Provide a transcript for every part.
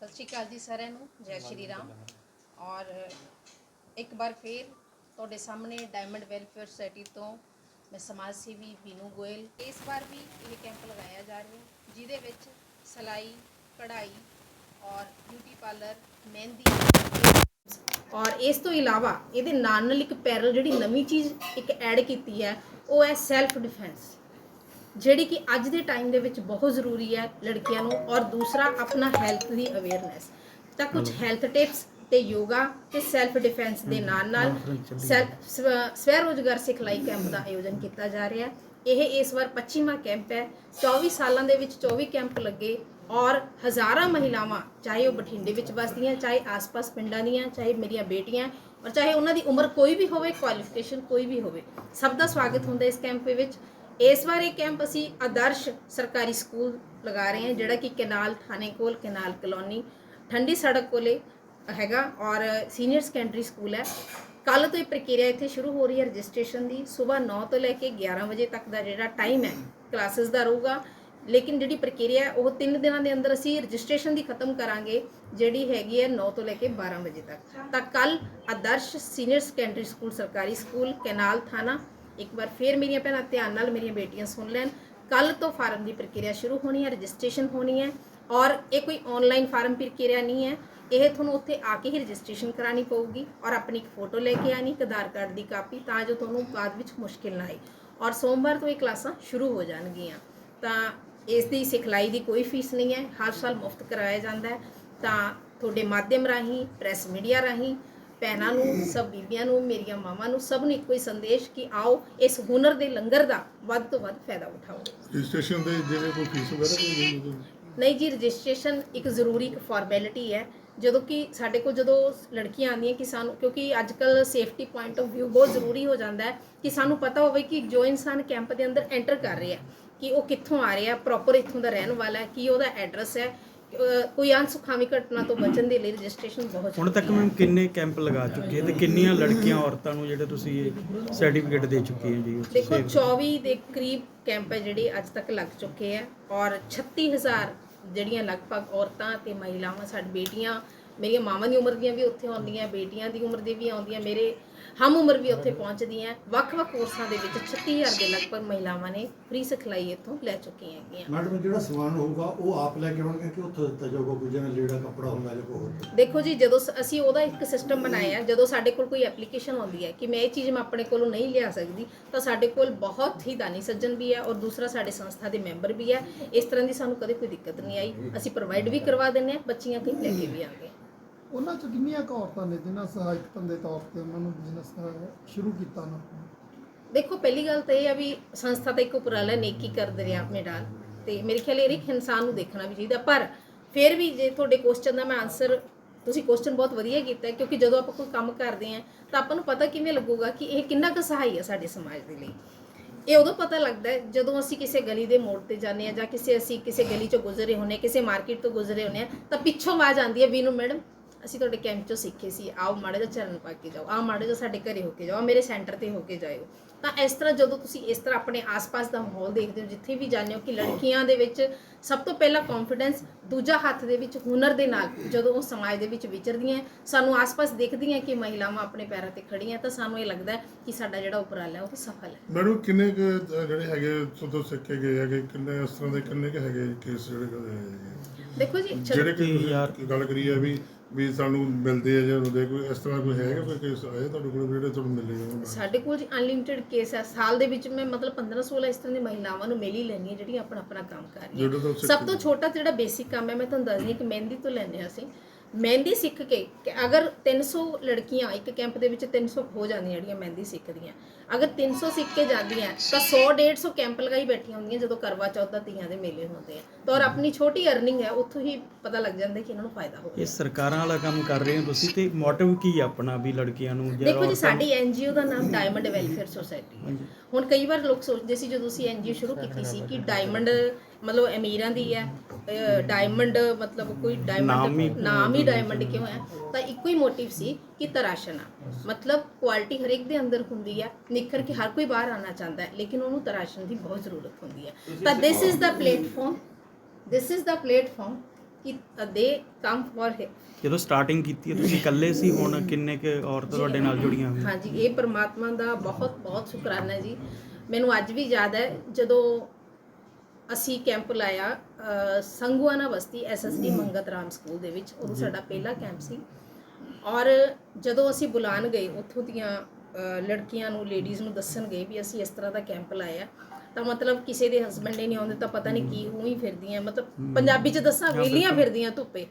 ਸਤਿ ਸ਼੍ਰੀ ਅਕਾਲ ਜੀ ਸਾਰਿਆਂ ਨੂੰ ਜੈ ਸ਼੍ਰੀ ਰਾਮ। ਔਰ ਇੱਕ ਵਾਰ ਫੇਰ ਤੁਹਾਡੇ ਸਾਹਮਣੇ ਡਾਇਮੰਡ ਵੈਲਫੇਅਰ ਸੁਸਾਇਟੀ ਤੋਂ ਮੈਂ ਸਮਾਜ ਸੇਵੀ ਬੀਨੂ ਗੋਇਲ। ਇਸ ਵਾਰ ਵੀ ਇਹ ਕੈਂਪ ਲਗਾਇਆ ਜਾ ਰਿਹਾ ਜਿਹਦੇ ਵਿੱਚ ਸਲਾਈ ਕਢਾਈ ਔਰ ਬਿਊਟੀ ਪਾਰਲਰ ਮਹਿੰਦੀ ਔਰ ਇਸ ਤੋਂ ਇਲਾਵਾ ਇਹਦੇ ਨਾਲ ਨਾਲ ਇੱਕ ਪੈਰਲ ਜਿਹੜੀ ਨਵੀਂ ਚੀਜ਼ ਇੱਕ ਐਡ ਕੀਤੀ ਹੈ ਉਹ ਹੈ ਸੈਲਫ ਡਿਫੈਂਸ ਜਿਹੜੀ ਕਿ ਅੱਜ ਦੇ ਟਾਈਮ ਦੇ ਵਿੱਚ ਬਹੁਤ ਜ਼ਰੂਰੀ ਹੈ ਲੜਕੀਆਂ ਨੂੰ ਔਰ ਦੂਸਰਾ ਆਪਣਾ ਹੈਲਥ ਦੀ ਅਵੇਅਰਨੈਸ ਤਾਂ ਕੁਝ ਹੈਲਥ ਟਿਪਸ ਤੇ ਯੋਗਾ ਤੇ ਸੈਲਫ ਡਿਫੈਂਸ ਦੇ ਨਾਲ ਨਾਲ ਸਵ- ਸਵੈ ਰੋਜ਼ਗਾਰ ਸਿਖਲਾਈ ਕੈਂਪ ਦਾ ਆਯੋਜਨ ਕੀਤਾ ਜਾ ਰਿਹਾ ਹੈ। ਇਹ ਇਸ ਵਾਰ 25ਵਾਂ ਕੈਂਪ ਹੈ। 24 ਸਾਲਾਂ ਦੇ ਵਿੱਚ 24 ਕੈਂਪ ਲੱਗੇ ਔਰ ਹਜ਼ਾਰਾਂ ਮਹਿਲਾਵਾਂ ਚਾਹੇ ਉਹ ਬਠਿੰਡੇ ਵਿੱਚ ਵਸਦੀਆਂ ਚਾਹੇ ਆਸ-ਪਾਸ ਪਿੰਡਾਂ ਦੀਆਂ ਚਾਹੇ ਮੇਰੀਆਂ ਬੇਟੀਆਂ ਔਰ ਚਾਹੇ ਉਹਨਾਂ ਦੀ ਉਮਰ ਕੋਈ ਵੀ ਹੋਵੇ ਕੁਆਲੀਫਿਕੇਸ਼ਨ ਕੋਈ ਵੀ ਹੋਵੇ ਸਭ ਦਾ ਸਵਾਗਤ ਹੁੰਦਾ ਇਸ ਕੈਂਪ ਦੇ ਵਿੱਚ। ਇਸ ਵਾਰ ਇਹ ਕੈਂਪ ਅਸੀਂ ਆਦਰਸ਼ ਸਰਕਾਰੀ ਸਕੂਲ ਲਗਾ ਰਹੇ ਹਾਂ, ਜਿਹੜਾ ਕਿ ਕਨਾਲ ਥਾਣੇ ਕੋਲ, ਕਨਾਲ ਕਲੋਨੀ, ਠੰਡੀ ਸੜਕ ਕੋਲੇ ਹੈਗਾ ਔਰ ਸੀਨੀਅਰ ਸੈਕੰਡਰੀ ਸਕੂਲ ਹੈ। ਕੱਲ ਤੋਂ ਇਹ ਪ੍ਰਕਿਰਿਆ ਇੱਥੇ ਸ਼ੁਰੂ ਹੋ ਰਹੀ ਹੈ ਰਜਿਸਟ੍ਰੇਸ਼ਨ ਦੀ। ਸਵੇਰ 9 ਤੋਂ ਲੈ ਕੇ 11 ਵਜੇ ਤੱਕ ਦਾ ਜਿਹੜਾ ਟਾਈਮ ਹੈ, ਕਲਾਸਿਸ ਦਾ ਰਹੂਗਾ। ਲੇਕਿਨ ਜਿਹੜੀ ਪ੍ਰਕਿਰਿਆ ਹੈ, ਉਹ 3 ਦਿਨਾਂ ਦੇ ਅੰਦਰ ਅਸੀਂ ਰਜਿਸਟ੍ਰੇਸ਼ਨ ਦੀ ਖਤਮ ਕਰਾਂਗੇ, ਜਿਹੜੀ ਹੈਗੀ ਹੈ 9 ਤੋਂ ਲੈ ਕੇ 12 ਵਜੇ ਤੱਕ। ਤਾਂ ਕੱਲ ਆਦਰਸ਼ ਸੀਨੀਅਰ ਸੈਕੰਡਰੀ ਸਕੂਲ, ਸਰਕਾਰੀ ਸਕੂਲ, ਕਨਾਲ ਥਾਣਾ ਇੱਕ ਵਾਰ ਫੇਰ ਮੇਰੀਆਂ ਭੈਣਾਂ ਧਿਆਨ ਨਾਲ ਮੇਰੀਆਂ ਬੇਟੀਆਂ ਸੁਣ ਲੈਣ। ਕੱਲ ਤੋਂ ਫਾਰਮ ਦੀ ਪ੍ਰਕਿਰਿਆ ਸ਼ੁਰੂ ਹੋਣੀ ਹੈ, ਰਜਿਸਟ੍ਰੇਸ਼ਨ ਹੋਣੀ ਹੈ ਔਰ ਇਹ ਕੋਈ ਆਨਲਾਈਨ ਫਾਰਮ ਪ੍ਰਕਿਰਿਆ ਨਹੀਂ ਹੈ। ਇਹ ਤੁਹਾਨੂੰ ਉੱਥੇ ਆ ਕੇ ਹੀ ਰਜਿਸਟ੍ਰੇਸ਼ਨ ਕਰਾਣੀ ਪਊਗੀ ਔਰ ਆਪਣੀ ਇੱਕ ਫੋਟੋ ਲੈ ਕੇ ਆਣੀ ਇੱਕ ਆਧਾਰ ਕਾਰਡ ਦੀ ਕਾਪੀ ਤਾਂ ਜੋ ਤੁਹਾਨੂੰ ਬਾਅਦ ਵਿੱਚ ਮੁਸ਼ਕਿਲ ਨਾ ਆਏ। ਔਰ ਸੋਮਵਾਰ ਤੋਂ ਇਹ ਕਲਾਸਾਂ ਸ਼ੁਰੂ ਹੋ ਜਾਣਗੀਆਂ। ਤਾਂ ਇਸ ਦੀ ਸਿਖਲਾਈ ਦੀ ਕੋਈ ਫੀਸ ਨਹੀਂ ਹੈ। ਹਰ ਸਾਲ ਮੁਫਤ ਕਰਾਇਆ ਜਾਂਦਾ ਹੈ। ਤਾਂ ਤੁਹਾਡੇ ਮਾਧਿਅਮ ਰਾਹੀਂ, ਪ੍ਰੈਸ ਮੀਡੀਆ ਰਾਹੀਂ ਭੈਣਾਂ ਨੂੰ ਸਭ ਬੀਬੀਆਂ ਨੂੰ ਮੇਰੀਆਂ ਮਾਵਾਂ ਨੂੰ ਸਭ ਨੂੰ ਇੱਕੋ ਹੀ ਸੰਦੇਸ਼ ਕਿ ਆਓ ਇਸ ਹੁਨਰ ਦੇ ਲੰਗਰ ਦਾ ਵੱਧ ਤੋਂ ਵੱਧ ਫਾਇਦਾ ਉਠਾਓ ਰਜਿਸਟ੍ਰੇਸ਼ਨ ਦੇ ਜਿਵੇਂ ਕੋਈ ਫੀਸ ਵਗੈਰਾ ਕੋਈ ਨਹੀਂ? ਨਹੀਂ ਜੀ ਰਜਿਸਟ੍ਰੇਸ਼ਨ ਇੱਕ ਜ਼ਰੂਰੀ ਇੱਕ ਫਾਰਮੈਲਿਟੀ ਹੈ ਜਦੋਂ ਕਿ ਸਾਡੇ ਕੋਲ ਜਦੋਂ ਲੜਕੀਆਂ ਆਉਂਦੀਆਂ ਕਿ ਸਾਨੂੰ ਕਿਉਂਕਿ ਅੱਜ ਕੱਲ ਸੇਫਟੀ ਪੁਆਇੰਟ ਆਫ View ਬਹੁਤ ਜ਼ਰੂਰੀ ਹੋ ਜਾਂਦਾ ਹੈ ਕਿ ਸਾਨੂੰ ਪਤਾ ਹੋਵੇ ਕਿ ਜੋ ਇਨਸਾਨ ਕੈਂਪ ਦੇ ਅੰਦਰ ਐਂਟਰ ਕਰ ਰਿਹਾ ਕਿ ਉਹ ਕਿੱਥੋਂ ਆ ਰਿਹਾ ਪ੍ਰੋਪਰ ਇੱਥੋਂ ਦਾ ਰਹਿਣ ਵਾਲਾ ਹੈ ਕੀ ਉਹਦਾ ਐਡਰੈਸ ਹੈ ਅਹ ਕੋਈ ਅਨਸੁਖਾਵੀ ਘਟਨਾ ਤੋਂ ਬਚਣ ਦੇ ਲਈ ਰਜਿਸਟ੍ਰੇਸ਼ਨ ਬਹੁਤ ਹੁਣ ਤੱਕ ਮੈਮ ਕਿੰਨੇ ਕੈਂਪ ਲਗਾ ਚੁੱਕੇ ਤੇ ਕਿੰਨੀਆਂ ਲੜਕੀਆਂ ਔਰਤਾਂ ਨੂੰ ਜਿਹੜੇ ਤੁਸੀਂ ਇਹ ਸਰਟੀਫਿਕੇਟ ਦੇ ਚੁੱਕੇ ਹੋ ਜੀ ਉਸ ਦੇਖੋ ਸੇਵ- 24 ਦੇ ਕਰੀਬ ਕੈਂਪ ਹੈ ਜਿਹੜੇ ਅੱਜ ਤੱਕ ਲੱਗ ਚੁੱਕੇ ਆ ਔਰ 36000 ਜਿਹੜੀਆਂ ਲਗਭਗ ਔਰਤਾਂ ਤੇ ਮਹਿਲਾਵਾਂ ਸਾਡੀ ਬੇਟੀਆਂ ਮੇਰੀਆਂ ਮਾਵਾਂ ਦੀ ਉਮਰ ਦੀਆਂ ਵੀ ਉੱਥੇ ਆਉਂਦੀਆਂ ਬੇਟੀਆਂ ਦੀ ਉਮਰ ਦੇ ਵੀ ਆਉਂਦੀਆਂ ਮੇਰੇ ਹਮ ਉਮਰ ਵੀ ਉੱਥੇ ਪਹੁੰਚਦੀਆਂ। ਵੱਖ-ਵੱਖ ਕੋਰਸਾਂ ਦੇ ਵਿੱਚ 36000 ਦੇ ਲਗਭਗ ਮਹਿਲਾਵਾਂ ਨੇ ਫ੍ਰੀ ਸਿਖਲਾਈ ਇੱਥੋਂ ਲੈ ਚੁੱਕੀਆਂ ਹੈਗੀਆਂ। ਮੈਡਮ ਜਿਹੜਾ ਸਮਾਨ ਹੋਊਗਾ ਉਹ ਆਪ ਲੈ ਕੇ ਆਉਣਗੇ ਕਿ ਉੱਥੋਂ ਦਿੱਤਾ ਜਾਊਗਾ? ਕੋਈ ਜਿਵੇਂ ਲੀੜਾ ਕੱਪੜਾ ਹੁੰਦਾ ਜਾਂ ਕੋਈ ਦੇਖੋ ਜੀ ਜਦੋਂ ਅਸੀਂ ਉਹਦਾ ਇੱਕ ਸਿਸਟਮ ਬਣਾਇਆ ਜਦੋਂ ਸਾਡੇ ਕੋਲ ਕੋਈ ਐਪਲੀਕੇਸ਼ਨ ਆਉਂਦੀ ਹੈ ਕਿ ਮੈਂ ਇਹ ਚੀਜ਼ ਮੈਂ ਆਪਣੇ ਕੋਲੋਂ ਨਹੀਂ ਲਿਆ ਸਕਦੀ ਤਾਂ ਸਾਡੇ ਕੋਲ ਬਹੁਤ ਹੀ ਦਾਨੀ ਸੱਜਣ ਵੀ ਹੈ ਔਰ ਦੂਸਰਾ ਸਾਡੇ ਸੰਸਥਾ ਦੇ ਮੈਂਬਰ ਵੀ ਹੈ। ਇਸ ਤਰ੍ਹਾਂ ਦੀ ਸਾਨੂੰ ਕਦੇ ਕੋਈ ਦਿੱਕਤ ਨਹੀਂ ਆਈ। ਅਸੀਂ ਪ੍ਰੋਵਾਈਡ ਵੀ ਕਰਵਾ ਦਿੰਦੇ ਹਾਂ ਬੱਚੀਆਂ ਕਈ ਲੈ ਕੇ ਵੀ ਆਉਂਦੇ ਉਹਨਾਂ ਚ ਕਿੰਨੀਆਂ ਕੁ ਔਰਤਾਂ ਨੇ ਜਿਨ੍ਹਾਂ ਸਹਾਇਕ ਧੰਦੇ ਤੌਰ ਤੇ ਉਹਨਾਂ ਨੂੰ ਬਿਜ਼ਨਸ ਸ਼ੁਰੂ ਕੀਤਾ ਉਹਨਾਂ ਦੇਖੋ, ਪਹਿਲੀ ਗੱਲ ਤਾਂ ਇਹ ਆ ਵੀ ਸੰਸਥਾ ਤਾਂ ਇੱਕ ਉਪਰਾਲਾ ਨੇਕੀ ਕਰ ਦਰਿਆ ਆਪਣੇ ਨਾਲ ਤੇ ਮੇਰੇ ਖਿਆਲ ਇਹ ਇੱਕ ਇਨਸਾਨ ਨੂੰ ਦੇਖਣਾ ਵੀ ਚਾਹੀਦਾ। ਪਰ ਫਿਰ ਵੀ ਜੇ ਤੁਹਾਡੇ ਕੁਐਸਚਨ ਦਾ ਮੈਂ ਆਨਸਰ ਤੁਸੀਂ ਕੁਐਸਚਨ ਬਹੁਤ ਵਧੀਆ ਕੀਤਾ ਕਿਉਂਕਿ ਜਦੋਂ ਆਪਾਂ ਕੋਈ ਕੰਮ ਕਰਦੇ ਆਂ ਤਾਂ ਆਪਾਂ ਨੂੰ ਪਤਾ ਕਿਵੇਂ ਲੱਗੂਗਾ ਕਿ ਇਹ ਕਿੰਨਾ ਕੁ ਸਹਾਈ ਹੈ ਸਾਡੇ ਸਮਾਜ ਦੇ ਲਈ। ਇਹ ਉਦੋਂ ਪਤਾ ਲੱਗਦਾ ਜਦੋਂ ਅਸੀਂ ਕਿਸੇ ਗਲੀ ਦੇ ਮੋੜ ਤੇ ਜਾਂਦੇ ਆ ਜਾਂ ਕਿਸੇ ਅਸੀਂ ਕਿਸੇ ਗਲੀ ਚੋਂ ਗੁਜ਼ਰੇ ਹੁੰਨੇ ਕਿਸੇ ਮਾਰਕੀਟ ਤੋਂ ਗੁਜ਼ਰੇ ਹੁੰਨੇ ਆ ਤਾਂ ਪਿੱਛੋਂ ਆਵਾਜ਼ ਆਉਂਦੀ ਹੈ ਵੀਨੂ ਮੈਡਮ ਅਸੀਂ ਤੁਹਾਡੇ ਕੈਂਪ ਚੋਂ ਸਿੱਖੇ ਸੀ ਆਓ ਮਾੜੇ ਜਿਹਾ ਚਰਨ ਪਾ ਕੇ ਜਾਓ ਆਓ ਮਾੜੇ ਜਿਹਾ ਸਾਡੇ ਘਰੇ ਹੋ ਕੇ ਜਾਓ ਮੇਰੇ ਸੈਂਟਰ ਤੇ ਹੋ ਕੇ ਜਾਇਓ। ਤਾਂ ਇਸ ਤਰ੍ਹਾਂ ਜਦੋਂ ਤੁਸੀਂ ਇਸ ਤਰ੍ਹਾਂ ਆਪਣੇ ਆਸ-ਪਾਸ ਦਾ ਮਾਹੌਲ ਦੇਖਦੇ ਹੋ ਜਿੱਥੇ ਵੀ ਜਾਂਦੇ ਹੋ ਕਿ ਲੜਕੀਆਂ ਦੇ ਵਿੱਚ ਸਭ ਤੋਂ ਪਹਿਲਾਂ ਕੌਨਫੀਡੈਂਸ ਦੂਜਾ ਹੱਥ ਦੇ ਵਿੱਚ ਹੁਨਰ ਦੇ ਨਾਲ ਜਦੋਂ ਉਹ ਸਮਾਜ ਦੇ ਵਿੱਚ ਵਿਚਰਦੀਆਂ ਸਾਨੂੰ ਆਸ-ਪਾਸ ਦਿਖਦੀਆਂ ਕਿ ਮਹਿਲਾਵਾਂ ਆਪਣੇ ਪੈਰਾਂ ਤੇ ਖੜੀਆਂ ਤਾਂ ਸਾਨੂੰ ਇਹ ਲੱਗਦਾ ਕਿ ਸਾਡਾ ਜਿਹੜਾ ਉਪਰਾਲਾ ਹੈ ਉਹ ਸਫਲ ਹੈ। ਮੈਡਮ ਕਿੰਨੇ ਜਿਹੜੇ ਹੈਗੇ ਤੋਂ ਸਿੱਖ ਗਏ ਹੈਗੇ ਕਿੰਨੇ ਇਸ ਤਰ੍ਹਾਂ ਦੇ ਕਿੰਨੇ ਕੁ ਹੈਗੇ ਕੇਸ ਜਿਹੜੇ ਕਦੇ ਹੈਗੇ? ਦੇਖੋ ਜੀ ਜਿਹੜੇ ਕਿ ਗੱਲ ਕਰੀ ਹੈ ਵੀ ਵੀ ਸਾਨੂੰ ਮਿਲਦੇ ਆ ਜਾਂ ਹੁੰਦੇ ਕੋਈ ਇਸ ਤਰ੍ਹਾਂ ਕੋਈ ਹੈਗਾ ਕੋਈ ਕੇਸ ਆਏ ਤੁਹਾਡੇ ਕੋਲ ਜਿਹੜੇ ਤੁਹਾਨੂੰ ਮਿਲੇ ਹੋਣ ਸਾਡੇ ਕੋਲ ਜੀ ਅਨਲਿਮਿਟਿਡ ਕੇਸ ਹੈ ਸਾਲ ਦੇ ਵਿੱਚ ਮੈਂ ਮਤਲਬ 15 16 ਇਸ ਤਰ੍ਹਾਂ ਦੀ ਮਹਿਲਾਵਾਂ ਨੂੰ ਮਿਲ ਹੀ ਹਾਂ ਜਿਹੜੀਆਂ ਆਪਣਾ ਆਪਣਾ ਕੰਮ ਕਰ ਰਹੀਆਂ ਸਭ ਤੋਂ ਛੋਟਾ ਜਿਹੜਾ ਬੇਸਿਕ ਕੰਮ ਹੈ ਮੈਂ ਤੁਹਾਨੂੰ ਦੱਸਦੀ ਕਿ ਮਹਿੰਦੀ ਤੋਂ ਲੈਂਦੇ ਹਾਂ ਅਸੀਂ। ਮਹਿੰਦੀ ਸਿੱਖ ਕੇ ਕਿ ਅਗਰ 300 ਲੜਕੀਆਂ ਇੱਕ ਕੈਂਪ ਦੇ ਵਿੱਚ 300 ਹੋ ਜਾਂਦੀਆਂ ਜਿਹੜੀਆਂ ਮਹਿੰਦੀ ਸਿੱਖਦੀਆਂ। ਅਗਰ 300 ਸਿੱਖ ਕੇ ਜਾਂਦੀਆਂ ਤਾਂ 100 150 ਕੈਂਪ ਲਗਾਈ ਬੈਠੀਆਂ ਹੁੰਦੀਆਂ ਜਦੋਂ ਕਰਵਾ ਚੌਥ ਦਾ ਤੀਆਂ ਦੇ ਮੇਲੇ ਹੁੰਦੇ ਆ। ਤਾਂ ਔਰ ਆਪਣੀ ਛੋਟੀ ਅਰਨਿੰਗ ਹੈ ਉੱਥੋਂ ਹੀ ਪਤਾ ਲੱਗ ਜਾਂਦਾ ਕਿ ਇਹਨਾਂ ਨੂੰ ਫਾਇਦਾ ਹੋ ਇਹ ਸਰਕਾਰਾਂ ਵਾਲਾ ਕੰਮ ਕਰ ਰਹੇ ਹੋ ਤੁਸੀਂ ਤੇ ਮੋਟਿਵ ਕੀ ਹੈ ਆਪਣਾ ਵੀ ਲੜਕੀਆਂ ਨੂੰ ਜਾਂ ਦੇਖੋ ਜੀ ਸਾਡੀ ਐਨਜੀਓ ਦਾ ਨਾਮ ਡਾਇਮੰਡ ਵੈਲਫੇਅਰ ਸੁਸਾਇਟੀ ਹੈ। ਹੁਣ ਕਈ ਵਾਰ ਲੋਕ ਸੋਚਦੇ ਸੀ ਜਦੋਂ ਅਸੀਂ ਐਨਜੀਓ ਸ਼ੁਰੂ ਕੀਤੀ ਸੀ ਕਿ ਡਾਇਮੰਡ ਮਤਲਬ ਅਮੀਰਾਂ ਦੀ ਹੈ ਡਾਇਮੰਡ ਮਤਲਬ ਕੋਈ ਡਾਇਮੰਡ ਨਾਮ ਹੀ ਡਾਇਮੰਡ ਕਿਉਂ ਹੈ? ਤਾਂ ਇੱਕੋ ਹੀ ਮੋਟਿਵ ਸੀ ਕਿ ਤਰਾਸ਼ਣਾ ਮਤਲਬ ਕੁਆਲਿਟੀ ਹਰੇਕ ਦੇ ਅੰਦਰ ਹੁੰਦੀ ਹੈ ਨਿਖਰ ਕੇ ਹਰ ਕੋਈ ਬਾਹਰ ਆਣਾ ਚਾਹੁੰਦਾ ਹੈ ਲੇਕਿਨ ਉਹਨੂੰ ਤਰਾਸ਼ਣ ਦੀ ਬਹੁਤ ਜ਼ਰੂਰਤ ਹੁੰਦੀ ਹੈ ਤਾਂ this is the platform this is the platform ਕਿ ਦੇ ਕਮ ਫॉर ਜਦੋਂ ਸਟਾਰਟਿੰਗ ਕੀਤੀ ਹੈ ਤੁਸੀਂ ਇਕੱਲੇ ਸੀ ਹੁਣ ਕਿੰਨੇ ਕੁ ਔਰਤਾਂ ਤੁਹਾਡੇ ਨਾਲ ਜੁੜੀਆਂ ਹੋਈਆਂ? ਹਾਂਜੀ ਇਹ ਪਰਮਾਤਮਾ ਦਾ ਬਹੁਤ ਬਹੁਤ ਸ਼ੁਕਰਾਨਾ ਜੀ। ਮੈਨੂੰ ਅੱਜ ਵੀ ਯਾਦ ਹੈ ਜਦੋਂ ਅਸੀਂ ਕੈਂਪ ਲਾਇਆ ਸੰਗਵਾਨਾ ਬਸਤੀ ਐਸਐਸਡੀ ਮੰਗਤ ਰਾਮ ਸਕੂਲ ਦੇ ਵਿੱਚ ਉਹ ਸਾਡਾ ਪਹਿਲਾ ਕੈਂਪ ਸੀ। ਔਰ ਜਦੋਂ ਅਸੀਂ ਬੁਲਾਣ ਗਏ ਉੱਥੋਂ ਦੀਆਂ ਲੜਕੀਆਂ ਨੂੰ ਲੇਡੀਜ਼ ਨੂੰ ਦੱਸਣ ਗਏ ਵੀ ਅਸੀਂ ਇਸ ਤਰ੍ਹਾਂ ਦਾ ਕੈਂਪ ਲਾਇਆ। ਤਾਂ ਮਤਲਬ ਕਿਸੇ ਦੇ ਹਸਬੰਡ ਨੇ ਨਹੀਂ ਆਉਂਦੇ ਤਾਂ ਪਤਾ ਨਹੀਂ ਕੀ ਉਹੀ ਫਿਰਦੀਆਂ ਮਤਲਬ ਪੰਜਾਬੀ ਚ ਦੱਸਾਂ ਵੇਲੀਆਂ ਫਿਰਦੀਆਂ ਧੁੱਪੇ।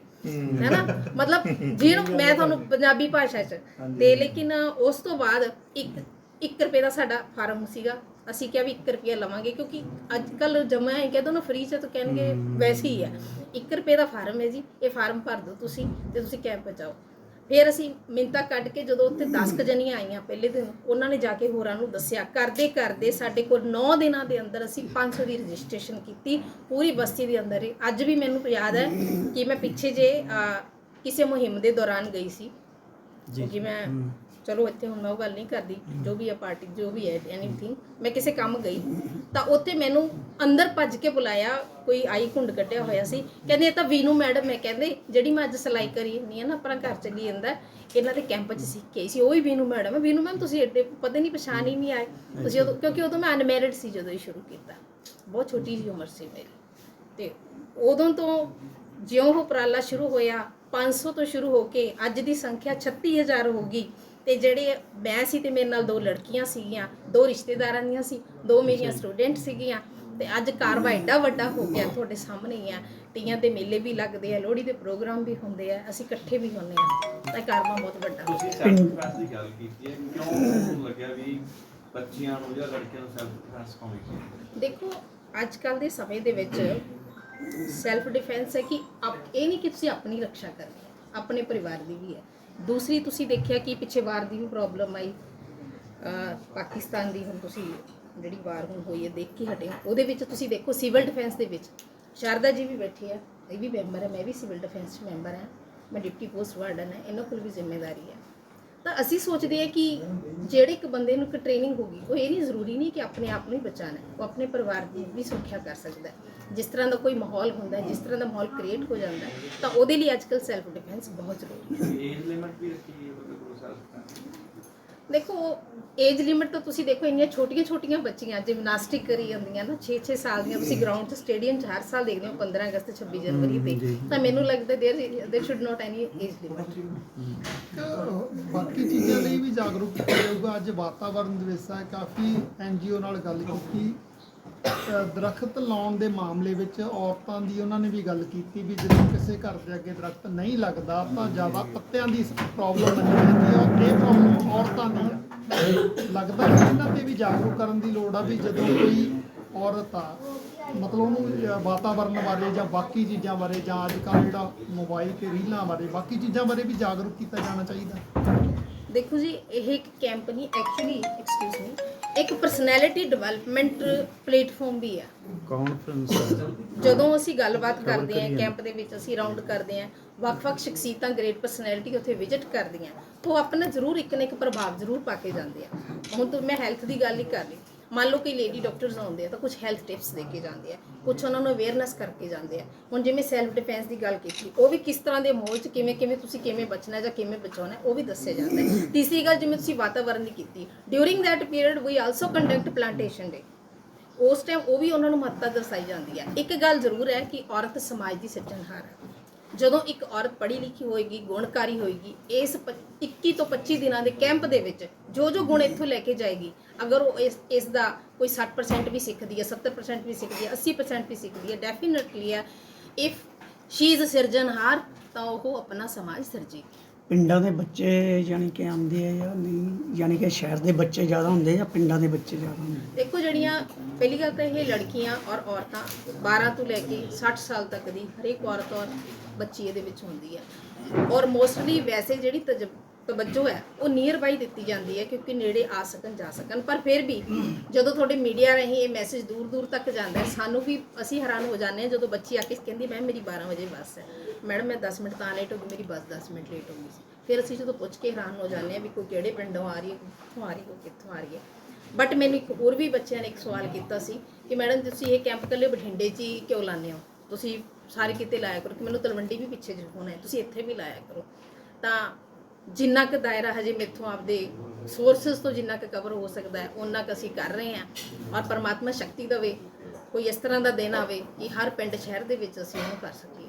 ਹੈਨਾ ਮਤਲਬ ਜਿਹਨੂੰ ਮੈਂ ਤੁਹਾਨੂੰ ਪੰਜਾਬੀ ਭਾਸ਼ਾ ਚ ਤੇ ਲੇਕਿਨ ਉਸ ਤੋਂ ਬਾਅਦ ਇੱਕ 1 ਰੁਪਏ ਦਾ ਸਾਡਾ ਫਾਰਮ ਸੀਗਾ। ਅਸੀਂ ਕਿਹਾ ਵੀ 1 ਰੁਪਿਆ ਲਵਾਂਗੇ ਕਿਉਂਕਿ ਅੱਜ ਕੱਲ ਜਮਾ ਹੈ ਕਹਿ ਦੋ ਨਾ ਫ੍ਰੀ ਚ ਤਾਂ ਕਹਿਣਗੇ ਵੈਸੇ ਹੀ ਹੈ 1 ਰੁਪਏ ਦਾ ਫਾਰਮ ਹੈ ਜੀ ਇਹ ਫਾਰਮ ਭਰ ਦਿਓ ਤੁਸੀਂ ਤੇ ਤੁਸੀਂ ਕੈਂਪ ਆਓ ਫਿਰ ਅਸੀਂ ਮਿੰਤਾ ਕੱਢ ਕੇ ਜਦੋਂ ਉੱਥੇ 10 ਕ ਜਣੀਆਂ ਆਈਆਂ ਪਹਿਲੇ ਦਿਨ ਉਹਨਾਂ ਨੇ ਜਾ ਕੇ ਹੋਰਾਂ ਨੂੰ ਦੱਸਿਆ। ਕਰਦੇ ਕਰਦੇ ਸਾਡੇ ਕੋਲ 9 ਦਿਨਾਂ ਦੇ ਅੰਦਰ ਅਸੀਂ 500 ਦੀ ਰਜਿਸਟ੍ਰੇਸ਼ਨ ਕੀਤੀ ਪੂਰੀ ਬਸਤੀ ਦੇ ਅੰਦਰ। ਹੀ ਅੱਜ ਵੀ ਮੈਨੂੰ ਯਾਦ ਹੈ ਕਿ ਮੈਂ ਪਿੱਛੇ ਜੇ ਕਿਸੇ ਮੁਹਿੰਮ ਦੇ ਦੌਰਾਨ ਗਈ ਸੀ। ਜੀ ਕਿ ਮੈਂ। ਚਲੋ ਇੱਥੇ ਹੁਣ ਮੈਂ ਉਹ ਗੱਲ ਨਹੀਂ ਕਰਦੀ ਜੋ ਵੀ ਹੈ ਪਾਰਟੀ ਜੋ ਵੀ ਹੈ ਐਨੀਥਿੰਗ ਮੈਂ ਕਿਸੇ ਕੰਮ ਗਈ। ਤਾਂ ਉੱਥੇ ਮੈਨੂੰ ਅੰਦਰ ਭੱਜ ਕੇ ਬੁਲਾਇਆ ਕੋਈ ਆਈ ਘੁੰਡ ਕੱਢਿਆ ਹੋਇਆ ਸੀ। ਕਹਿੰਦੇ ਇਹ ਤਾਂ ਵੀਨੂ ਮੈਡਮ ਹੈ ਕਹਿੰਦੇ ਜਿਹੜੀ ਮੈਂ ਅੱਜ ਸਿਲਾਈ ਕਰੀ ਨਹੀਂ ਹੈ ਨਾ ਆਪਣਾ ਘਰ ਚੱਲੀ ਜਾਂਦਾ। ਇਹਨਾਂ ਦੇ ਕੈਂਪ 'ਚ ਸਿੱਖ ਕੇ ਸੀ ਉਹ ਹੀ ਵੀਨੂ ਮੈਡਮ ਹੈ ਵੀਨੂ ਮੈਮ ਤੁਸੀਂ ਏਡੇ ਪਤਾ ਨਹੀਂ ਪਛਾਣ ਹੀ ਨਹੀਂ ਆਏ। ਤੁਸੀਂ ਉਦੋਂ ਕਿਉਂਕਿ ਉਦੋਂ ਮੈਂ ਅਨਮੈਰਿਡ ਸੀ ਜਦੋਂ ਇਹ ਸ਼ੁਰੂ ਕੀਤਾ। ਬਹੁਤ ਛੋਟੀ ਜਿਹੀ ਉਮਰ ਸੀ ਮੇਰੀ। ਤੇ ਉਦੋਂ ਤੋਂ ਜਿਉਂ ਉਹ ਉਪਰਾਲਾ ਸ਼ੁਰੂ ਹੋਇਆ 500 ਤੋਂ ਸ਼ੁਰੂ ਹੋ ਕੇ ਅੱਜ ਦੀ ਸੰਖਿਆ 36000 ਹੋ ਗਈ। ਤੇ ਜਿਹੜੇ ਮੈਂ ਸੀ ਤੇ ਮੇਰੇ ਨਾਲ ਦੋ ਲੜਕੀਆਂ ਸੀਗੀਆਂ ਦੋ ਰਿਸ਼ਤੇਦਾਰਾਂ ਦੀਆਂ ਸੀ ਦੋ ਮੇਰੀਆਂ ਸਟੂਡੈਂਟ ਸੀਗੀਆਂ ਤੇ ਅੱਜ ਕਾਰਵਾ ਐਡਾ ਵੱਡਾ ਹੋ ਗਿਆ ਤੁਹਾਡੇ ਸਾਹਮਣੇ ਹੀ ਆ। ਤੀਆਂ ਤੇ ਮੇਲੇ ਵੀ ਲੱਗਦੇ ਆ ਲੋਹੜੀ ਦੇ ਪ੍ਰੋਗਰਾਮ ਵੀ ਹੁੰਦੇ ਆ ਅਸੀਂ ਇਕੱਠੇ ਵੀ ਹੁੰਦੇ ਆ। ਤਾਂ ਕਾਰਵਾ ਬਹੁਤ ਵੱਡਾ। ਹੋ ਗਿਆ ਸੈਲਫ ਡਿਫੈਂਸ ਦੀ ਗੱਲ ਕੀਤੀ ਹੈ ਕਿਉਂ ਲੱਗਿਆ ਵੀ ਬੱਚੀਆਂ ਨੂੰ ਜਾਂ ਲੜਕੀਆਂ ਨੂੰ ਸੈਲਫ ਡਿਫੈਂਸ ਸਿਖਾਉਣੀ ਚਾਹੀਦੀ ਦੇਖੋ ਅੱਜ ਕੱਲ ਦੇ ਸਮੇਂ ਦੇ ਵਿੱਚ ਸੈਲਫ ਡਿਫੈਂਸ ਹੈ ਕਿ ਆਪ ਇਹ ਨਹੀਂ ਕਿ ਤੁਸੀਂ ਆਪਣੀ ਰੱਖਿਆ ਕਰਨੀ ਆਪਣੇ ਪਰਿਵਾਰ ਦੀ ਵੀ ਹੈ। ਦੂਸਰੀ ਤੁਸੀਂ ਦੇਖਿਆ ਕਿ ਪਿੱਛੇ ਵਾਰ ਦੀ ਵੀ ਪ੍ਰੋਬਲਮ ਆਈ। ਪਾਕਿਸਤਾਨ ਦੀ ਹੁਣ ਤੁਸੀਂ ਜਿਹੜੀ ਵਾਰ ਹੁਣ ਹੋਈ ਹੈ, ਦੇਖ ਕੇ ਹਟੇ ਹੋ। ਉਹਦੇ ਵਿੱਚ ਤੁਸੀਂ ਦੇਖੋ ਸਿਵਲ ਡਿਫੈਂਸ ਦੇ ਵਿੱਚ। ਸ਼ਾਰਦਾ ਜੀ ਵੀ ਬੈਠੇ ਆ, ਇਹ ਵੀ ਮੈਂਬਰ ਹੈ, ਮੈਂ ਵੀ ਸਿਵਲ ਡਿਫੈਂਸ 'ਚ ਮੈਂਬਰ ਹਾਂ। ਮੈਂ ਡਿਪਟੀ ਪੋਸਟ ਵਾਰਡਨ ਹੈ, ਇਹਨਾਂ ਕੋਲ ਵੀ ਜ਼ਿੰਮੇਵਾਰੀ ਹੈ। ਤਾਂ ਅਸੀਂ ਸੋਚਦੇ ਹਾਂ ਕਿ ਜਿਹੜੇ ਇੱਕ ਬੰਦੇ ਨੂੰ ਇੱਕ ਟ੍ਰੇਨਿੰਗ ਹੋਗੀ ਉਹ ਇਹ ਨਹੀਂ ਜ਼ਰੂਰੀ ਨਹੀਂ ਕਿ ਆਪਣੇ ਆਪ ਨੂੰ ਹੀ ਬਚਾਣਾ ਉਹ ਆਪਣੇ ਪਰਿਵਾਰ ਦੀ ਵੀ ਸੁਰੱਖਿਆ ਕਰ ਸਕਦਾ ਜਿਸ ਤਰ੍ਹਾਂ ਦਾ ਕੋਈ ਮਾਹੌਲ ਹੁੰਦਾ ਜਿਸ ਤਰ੍ਹਾਂ ਦਾ ਮਾਹੌਲ ਕ੍ਰੀਏਟ ਹੋ ਜਾਂਦਾ ਤਾਂ ਉਹਦੇ ਲਈ ਅੱਜਕੱਲ ਸੈਲਫ ਡਿਫੈਂਸ ਬਹੁਤ ਜ਼ਰੂਰੀ ਹੈ। ਏਜ ਲਿਮਿਟ ਵੀ ਰੱਖੀ ਹੈ। ਦੇਖੋ ਏਜ ਲਿਮਿਟ ਤਾਂ ਤੁਸੀਂ ਦੇਖੋ ਇੰਨੀਆਂ ਛੋਟੀਆਂ ਛੋਟੀਆਂ ਬੱਚੀਆਂ ਜਿਮਨਾਸਟਿਕ ਕਰੀ ਜਾਂਦੀਆਂ ਨਾ 6-6 ਸਾਲ ਦੀਆਂ ਤੁਸੀਂ ਗਰਾਊਂਡ 'ਚ ਸਟੇਡੀਅਮ 'ਚ ਹਰ ਸਾਲ ਦੇਖਦੇ ਹੋ 15 ਅਗਸਤ 26 ਜਨਵਰੀ ਤੇ। ਤਾਂ ਮੈਨੂੰ ਲੱਗਦਾ there there should not any age limit ਬਾਕੀ ਚੀਜ਼ਾਂ ਲਈ ਵੀ ਜਾਗਰੂਕ ਕੀਤਾ ਜਾਊਗਾ। ਅੱਜ ਵਾਤਾਵਰਣ ਦਿਵਸ ਹੈ ਕਾਫੀ ਐਨਜੀਓ ਨਾਲ ਗੱਲ ਕੀਤੀ। ਦਰਖਤ ਲਾਉਣ ਦੇ ਮਾਮਲੇ ਵਿੱਚ ਔਰਤਾਂ ਦੀ ਉਹਨਾਂ ਨੇ ਵੀ ਗੱਲ ਕੀਤੀ ਵੀ ਜਦੋਂ ਕਿਸੇ ਘਰ ਦੇ ਅੱਗੇ ਦਰਖਤ ਨਹੀਂ ਲੱਗਦਾ ਤਾਂ ਜ਼ਿਆਦਾ ਪੱਤਿਆਂ ਦੀ ਪ੍ਰੋਬਲਮ ਨਹੀਂ ਰਹਿੰਦੀ ਔਰ ਇਹ ਪ੍ਰੋਬਲਮ ਔਰਤਾਂ ਦੀ ਹੈ ਲੱਗਦਾ ਕਿ ਇਹਨਾਂ ਤੇ ਵੀ ਜਾਗਰੂਕ ਕਰਨ ਦੀ ਲੋੜ ਆ ਵੀ ਜਦੋਂ ਕੋਈ ਔਰਤ ਆ, ਮਤਲਬ ਉਹਨੂੰ ਵਾਤਾਵਰਨ ਬਾਰੇ ਜਾਂ ਬਾਕੀ ਚੀਜ਼ਾਂ ਬਾਰੇ ਜਾਂ ਅੱਜ ਕੱਲ੍ਹ ਜਿਹੜਾ ਮੋਬਾਈਲ ਤੇ ਰੀਲਾਂ ਬਾਰੇ ਬਾਕੀ ਚੀਜ਼ਾਂ ਬਾਰੇ ਵੀ ਜਾਗਰੂਕ ਕੀਤਾ ਜਾਣਾ ਚਾਹੀਦਾ। ਦੇਖੋ ਜੀ, ਇਹ ਇੱਕ ਕੈਂਪ ਨਹੀਂ ਐਕਚੁਅਲੀ ਐਕਸਕਿਊਜ਼ ਮੀ ਇੱਕ ਪਰਸਨੈਲਿਟੀ ਡਿਵੈਲਪਮੈਂਟ ਪਲੇਟਫਾਰਮ ਵੀ ਹੈ ਕਾਨਫਰੰਸ ਜਦੋਂ ਅਸੀਂ ਗੱਲਬਾਤ ਕਰਦੇ ਹਾਂ ਕੈਂਪ ਦੇ ਵਿੱਚ ਅਸੀਂ ਰਾਉਂਡ ਕਰਦੇ ਹਾਂ ਵੱਖ-ਵੱਖ ਸ਼ਖਸੀਅਤਾਂ ਗ੍ਰੇਟ ਪਰਸਨੈਲਿਟੀ ਉੱਥੇ ਵਿਜ਼ਿਟ ਕਰਦੀਆਂ। ਉਹ ਆਪਣਾ ਜ਼ਰੂਰ ਇੱਕ ਨਾ ਇੱਕ ਪ੍ਰਭਾਵ ਜ਼ਰੂਰ ਪਾ ਕੇ ਜਾਂਦੇ ਆ। ਹੁਣ ਤਾਂ ਮੈਂ ਹੈਲਥ ਦੀ ਗੱਲ ਹੀ ਕਰ ਰਹੀ ਮੰਨ ਲਓ ਕਿ ਲੇਡੀ ਡਾਕਟਰਸ ਆਉਂਦੇ ਆ ਤਾਂ ਕੁਝ ਹੈਲਥ ਟਿਪਸ ਦੇ ਕੇ ਜਾਂਦੇ ਆ ਕੁਝ ਉਹਨਾਂ ਨੂੰ ਅਵੇਅਰਨੈਸ ਕਰਕੇ ਜਾਂਦੇ ਆ। ਹੁਣ ਜਿਵੇਂ ਸੈਲਫ ਡਿਫੈਂਸ ਦੀ ਗੱਲ ਕੀਤੀ, ਉਹ ਵੀ ਕਿਸ ਤਰ੍ਹਾਂ ਦੇ ਮਾਹੌਲ 'ਚ, ਕਿਵੇਂ ਕਿਵੇਂ ਤੁਸੀਂ ਕਿਵੇਂ ਬਚਣਾ ਜਾਂ ਕਿਵੇਂ ਬਚਾਉਣਾ, ਉਹ ਵੀ ਦੱਸਿਆ ਜਾਂਦਾ ਹੈ। ਤੀਸਰੀ ਗੱਲ ਜਿਵੇਂ ਤੁਸੀਂ ਵਾਤਾਵਰਣ ਦੀ ਕੀਤੀ during that period we also conduct plantation day ਉਸ ਟਾਈਮ ਉਹ ਵੀ ਉਹਨਾਂ ਨੂੰ ਮਹੱਤਤਾ ਦਰਸਾਈ ਜਾਂਦੀ ਹੈ। ਇੱਕ ਗੱਲ ਜ਼ਰੂਰ ਹੈ ਕਿ ਔਰਤ ਸਮਾਜ ਦੀ ਸਿਰਜਣਹਾਰ ਹੈ। ਜਦੋਂ ਇੱਕ ਔਰਤ ਪੜ੍ਹੀ ਲਿਖੀ ਹੋਏਗੀ, ਗੁਣਕਾਰੀ ਹੋਏਗੀ, ਇਸ ਪ- 21 ਤੋਂ 25 ਦਿਨਾਂ ਦੇ ਕੈਂਪ ਦੇ ਵਿੱਚ ਜੋ ਜੋ ਗੁਣ ਇੱਥੋਂ ਲੈ ਕੇ ਜਾਏਗੀ, ਅਗਰ ਉਹ ਇਸ ਇਸ ਦਾ ਕੋਈ 60% ਵੀ ਸਿੱਖਦੀ ਹੈ 70% ਵੀ ਸਿੱਖਦੀ ਹੈ 80% ਵੀ ਸਿੱਖਦੀ ਹੈ ਡੈਫੀਨਿਟਲੀ ਹੈ ਇਫ ਸ਼ੀ ਇਜ਼ ਸਿਰਜਣਹਾਰ ਤਾਂ ਉਹ ਆਪਣਾ ਸਮਾਜ ਸਿਰਜੇਗੀ। ਪਿੰਡਾਂ ਦੇ ਬੱਚੇ ਯਾਨੀ ਕਿ ਆਉਂਦੇ ਆ ਜਾਂ ਨਹੀਂ ਯਾਨੀ ਕਿ ਸ਼ਹਿਰ ਦੇ ਬੱਚੇ ਜ਼ਿਆਦਾ ਹੁੰਦੇ ਜਾਂ ਪਿੰਡਾਂ ਦੇ ਬੱਚੇ ਜ਼ਿਆਦਾ ਹੁੰਦੇ? ਦੇਖੋ ਜਿਹੜੀਆਂ, ਪਹਿਲੀ ਗੱਲ ਤਾਂ ਇਹ ਲੜਕੀਆਂ ਔਰ ਔਰਤਾਂ 12 ਤੋਂ ਲੈ ਕੇ 60 ਸਾਲ ਤੱਕ ਦੀ ਹਰੇਕ ਔਰਤ ਔਰ ਬੱਚੀ ਇਹਦੇ ਵਿੱਚ ਹੁੰਦੀ ਹੈ ਔਰ ਮੋਸਟਲੀ ਵੈਸੇ ਜਿਹੜੀ ਤਜ- ਤਵੱਜੋ ਹੈ, ਉਹ ਨੀਅਰ ਬਾਈ ਦਿੱਤੀ ਜਾਂਦੀ ਹੈ ਕਿਉਂਕਿ ਨੇੜੇ ਆ ਸਕਣ, ਜਾ ਸਕਣ। ਪਰ ਫਿਰ ਵੀ ਜਦੋਂ ਤੁਹਾਡੇ ਮੀਡੀਆ ਰਾਹੀਂ ਇਹ ਮੈਸੇਜ ਦੂਰ ਦੂਰ ਤੱਕ ਜਾਂਦਾ ਹੈ, ਸਾਨੂੰ ਵੀ ਅਸੀਂ ਹੈਰਾਨ ਹੋ ਜਾਂਦੇ ਹਾਂ ਜਦੋਂ ਬੱਚੀ ਆ ਕੇ ਕਹਿੰਦੀ ਮੈਮ ਮੇਰੀ 12 ਵਜੇ ਬੱਸ ਹੈ। ਮੈਡਮ ਮੈਂ 10 ਮਿੰਟ ਤਾਂ ਲੇਟ ਹੋ ਗਈ, ਮੇਰੀ ਬੱਸ 10 ਮਿੰਟ ਲੇਟ ਹੋ ਗਈ ਸੀ। ਫਿਰ ਅਸੀਂ ਜਦੋਂ ਪੁੱਛ ਕੇ ਹੈਰਾਨ ਹੋ ਜਾਂਦੇ ਹਾਂ ਵੀ ਕੋਈ ਕਿਹੜੇ ਪਿੰਡੋਂ ਆ ਰਹੀ ਹੈ, ਕਿੱਥੋਂ ਆ ਰਹੀ ਹੈ ਕਿੱਥੋਂ ਆ ਰਹੀ ਹੈ। ਬਟ ਮੈਨੂੰ ਇੱਕ ਹੋਰ ਵੀ ਬੱਚਿਆਂ ਨੇ ਇੱਕ ਸਵਾਲ ਕੀਤਾ ਸੀ ਕਿ ਮੈਡਮ ਤੁਸੀਂ ਇਹ ਕੈਂਪ ਕੱਲੇ ਬਠਿੰਡੇ 'ਚ ਹੀ ਕਿਉਂ ਲਾਉਂਦੇ ਹੋ? ਤੁਸੀਂ ਸਾਰੇ ਕਿਤੇ ਲਾਇਆ ਕਰੋ ਕਿ ਮੈਨੂੰ ਤਲਵੰਡੀ ਵੀ ਪਿੱਛੇ ਹੋਣਾ ਹੈ, ਤੁਸੀਂ ਇੱਥੇ ਵੀ ਲਾਇਆ ਕਰੋ। ਤਾਂ ਜਿੰਨਾ ਕੁ ਦਾਇਰਾ ਹਜੇ ਮੇਥੋਂ ਆਪਦੇ ਸੋਰਸਸ ਤੋਂ ਜਿੰਨਾ ਕੁ ਕਵਰ ਹੋ ਸਕਦਾ ਹੈ ਉਹਨਾਂ ਕੁ ਅਸੀਂ ਕਰ ਰਹੇ ਹਾਂ। ਔਰ ਪਰਮਾਤਮਾ ਸ਼ਕਤੀ ਦੇਵੇ, ਕੋਈ ਇਸ ਤਰ੍ਹਾਂ ਦਾ ਦਿਨ ਆਵੇ ਕਿ ਹਰ ਪਿੰਡ ਸ਼ਹਿਰ ਦੇ ਵਿੱਚ ਅਸੀਂ ਉਹਨੂੰ ਕਰ ਸਕੀਏ।